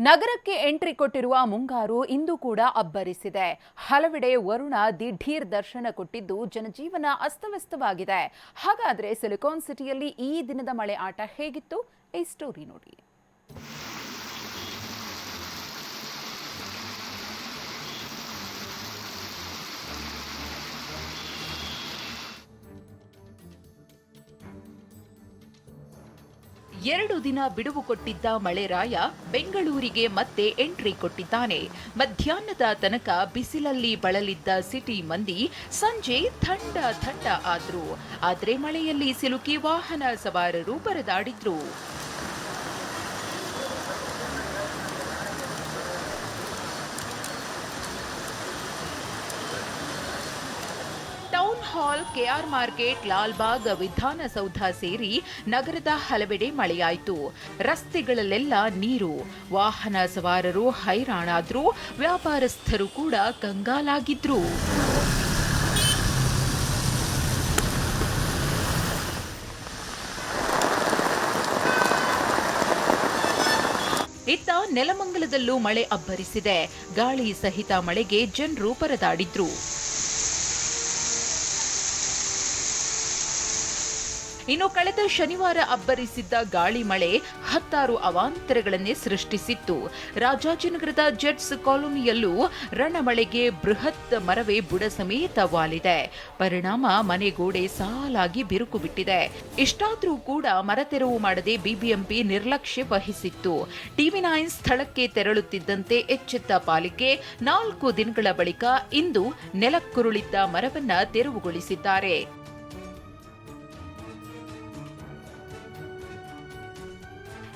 ನಗರಕ್ಕೆ ಎಂಟ್ರಿ ಕೊಟ್ಟಿರುವ ಮುಂಗಾರು ಇಂದು ಕೂಡ ಅಬ್ಬರಿಸಿದೆ. ಹಲವೆಡೆ ವರುಣ ದಿಢೀರ್ ದರ್ಶನ ಕೊಟ್ಟಿದ್ದು ಜನಜೀವನ ಅಸ್ತವ್ಯಸ್ತವಾಗಿದೆ. ಹಾಗಾದರೆ ಸಿಲಿಕಾನ್ ಸಿಟಿಯಲ್ಲಿ ಈ ದಿನದ ಮಳೆ ಆಟ ಹೇಗಿತ್ತು? ಈ ಸ್ಟೋರಿ ನೋಡಿ. ಎರಡು ದಿನ ಬಿಡುವು ಕೊಟ್ಟಿದ್ದ ಮಳೆರಾಯ ಬೆಂಗಳೂರಿಗೆ ಮತ್ತೆ ಎಂಟ್ರಿ ಕೊಟ್ಟಿದ್ದಾನೆ. ಮಧ್ಯಾಹ್ನದ ತನಕ ಬಿಸಿಲಲ್ಲಿ ಬಳಲಿದ್ದ ಸಿಟಿ ಮಂದಿ ಸಂಜೆ ಥಂಡ ಥಂಡ ಆದ್ರು. ಆದ್ರೆ ಮಳೆಯಲ್ಲಿ ಸಿಲುಕಿ ವಾಹನ ಸವಾರರು ಪರದಾಡಿದ್ರು. Town hall KR market Lalbagh Vidhana Soudha ಸೇರಿ ನಗರದ ಹಲವೆಡೆ ಮಳೆಯಾಯಿತು. ರಸ್ತೆಗಳಲ್ಲೆಲ್ಲ ನೀರು. ವಾಹನ ಸವಾರರು ಹೈರಾಣಾದ್ರು. ವ್ಯಾಪಾರಸ್ಥರು ಕೂಡ ಕಂಗಾಲಾಗಿದ್ರು. ಇತ್ತ ನೆಲಮಂಗಲದಲ್ಲೂ ಮಳೆ ಅಬ್ಬರಿಸಿದೆ. ಗಾಳಿ ಸಹಿತ ಮಳೆಗೆ ಜನರು ಪರದಾಡಿದ್ರು. ಇನ್ನು ಕಳೆದ ಶನಿವಾರ ಅಬ್ಬರಿಸಿದ್ದ ಗಾಳಿ ಮಳೆ ಹತ್ತಾರು ಅವಾಂತರಗಳನ್ನೇ ಸೃಷ್ಟಿಸಿತ್ತು. ರಾಜಾಜಿನಗರದ ಜೆಟ್ಸ್ ಕಾಲೋನಿಯಲ್ಲೂ ರಣಮಳೆಗೆ ಬೃಹತ್ ಮರವೇ ಬುಡ ಸಮೇತ ವಾಲಿದೆ. ಪರಿಣಾಮ ಮನೆ ಗೋಡೆ ಸಾಲಾಗಿ ಬಿರುಕು ಬಿಟ್ಟಿದೆ. ಇಷ್ಟಾದರೂ ಕೂಡ ಮರ ತೆರವು ಮಾಡದೆ ಬಿಬಿಎಂಪಿ ನಿರ್ಲಕ್ಷ್ಯ ವಹಿಸಿತ್ತು. ಟಿವಿ ನೈನ್ ಸ್ಥಳಕ್ಕೆ ತೆರಳುತ್ತಿದ್ದಂತೆ ಎಚ್ಚೆತ್ತ ಪಾಲಿಕೆ ನಾಲ್ಕು ದಿನಗಳ ಬಳಿಕ ಇಂದು ನೆಲಕ್ಕುರುಳಿದ್ದ ಮರವನ್ನ ತೆರವುಗೊಳಿಸಿದ್ದಾರೆ.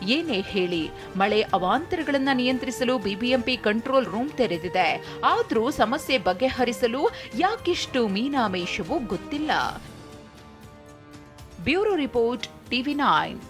ಏನೇ ಹೇಳಿ, ಮಳೆ ಅವಾಂತರಗಳನ್ನ ನಿಯಂತ್ರಿಸಲು ಬಿಬಿಎಂಪಿ ಕಂಟ್ರೋಲ್ ರೂಮ್ ತೆರೆದಿದೆ. ಆದ್ರೂ ಸಮಸ್ಯೆ ಬಗೆಹರಿಸಲು ಯಾಕಿಷ್ಟು ಮೀನಾಮೇಷವೂ ಗೊತ್ತಿಲ್ಲ. Bureau report, TV nine.